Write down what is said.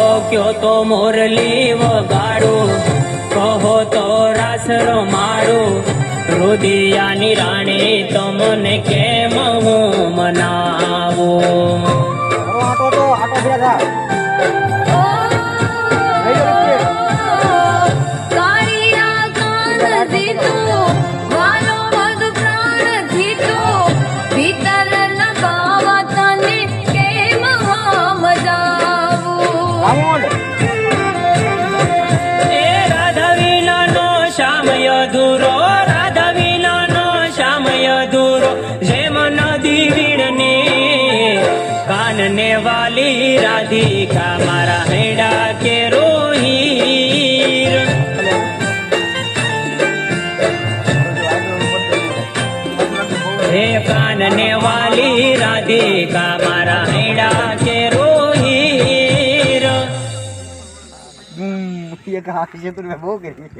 ઓ, કયો તો મોરલી વગાડો કહો તો રાસ મારો. રુદિયાની રાણી તમને કેમ હું મનાવું કાળીયા કાનને વાલી રાધિકા મારા હેડા કે રોહીર. હે કાનને વાલી રાધિકા મારા હાથ છે તું મેં બહુ કરી